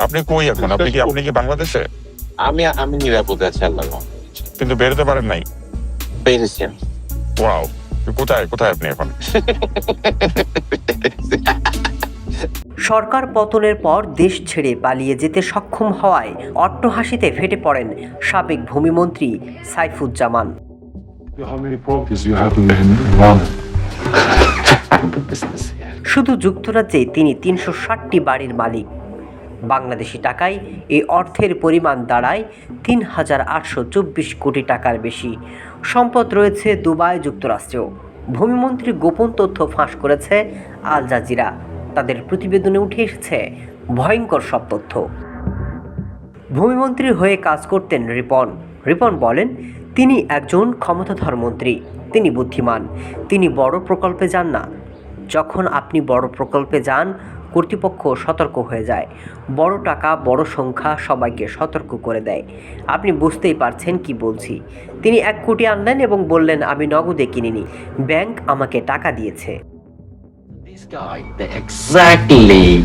আপনি কই এখন? আপনি কি আপনি কি বাংলাদেশে? আমি আমি নিরাপদে আছি আল্লাহ কিন্তু বেরোতে পারেন নাই? পেরেছি আমি। ওয়াও কোথায় কোথায় আপনি এখন? সরকার পতনের পর দেশ ছেড়ে পালিয়ে যেতে সক্ষম হওয়ায় অট্টহাসিতে ফেটে পড়েন সাবেক ভূমিমন্ত্রী সাইফুজ্জামান. শুধু যুক্তরাজ্যে তিনি তিনশো ষাটটি বাড়ির মালিক। বাংলাদেশি টাকায় এই অর্থের পরিমাণ দাঁড়ায় তিন হাজার আটশো চব্বিশ কোটি টাকার বেশি। সম্পদ রয়েছে দুবাই যুক্তরাষ্ট্রেও। ভূমিমন্ত্রী গোপন তথ্য ফাঁস করেছে আল জাজিরা। তাদের প্রতিবেদনে উঠে এসেছে ভয়ঙ্কর সব তথ্য। ভূমিমন্ত্রীর হয়ে কাজ করতেন রিপন। রিপন বলেন, তিনি একজন ক্ষমতাধর মন্ত্রী। তিনি বুদ্ধিমান। তিনি বড় প্রকল্পে যান না। যখন আপনি বড় প্রকল্পে যান কর্তৃপক্ষ সতর্ক হয়ে যায়। বড় টাকা, বড় সংখ্যা সবাইকে সতর্ক করে দেয়। আপনি বুঝতেই পারছেন কি বলছি। তিনি এক কোটি আনলেন এবং বললেন, আমি নগদে কিনিনি। ব্যাংক আমাকে টাকা দিয়েছে। This exactly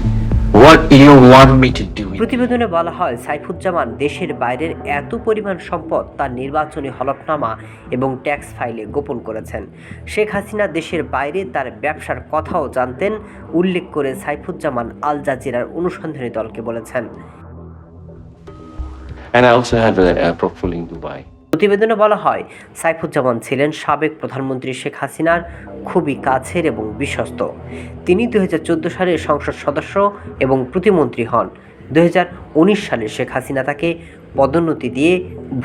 প্রতিবেদনে বলা হয় সাইফুজ্জামান দেশের বাইরের এত পরিমাণ সম্পদ তার নির্বাচনী হলফনামা এবং ট্যাক্স ফাইলে গোপন করেছেন। শেখ হাসিনা দেশের বাইরে তার ব্যবসার কথাও জানতেন উল্লেখ করে সাইফুজ্জামান আল জাজিরার অনুসন্ধানী দলকে বলেছেন। And I also have a, a portfolio in Dubai. প্রতিবেদনে বলা হয়, সাইফুজ্জামান ছিলেন সাবেক প্রধানমন্ত্রী শেখ হাসিনার খুবই কাছের এবং বিশ্বস্ত তিনি দু হাজার চোদ্দ সালে সংসদ সদস্য এবং প্রতিমন্ত্রী হন দু হাজার উনিশ সালে শেখ হাসিনা তাকে পদোন্নতি দিয়ে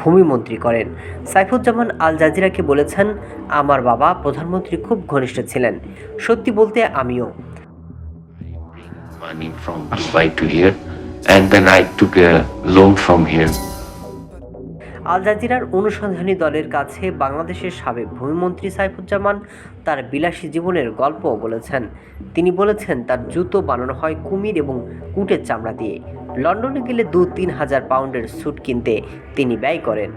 ভূমিমন্ত্রী করেন সাইফুজ্জামান আল জাজিরাকে বলেছেন, আমার বাবা প্রধানমন্ত্রী খুব ঘনিষ্ঠ ছিলেন সত্যি বলতে আমিও Money from Dubai to here. And then I took a loan from here. আল জাজিরার অনুসন্ধানী দলের কাছে বাংলাদেশের সাবেক ভূমিমন্ত্রী সাইফুজ্জামান তার বিলাসী জীবনের গল্প বলেছেন তিনি বলেছেন, তার জুতো বানানো হয় কুমির এবং কুটের চামড়া দিয়ে লন্ডনে গেলে দু তিন হাজার পাউন্ডের স্যুট কিনতে তিনি ব্যয় করেন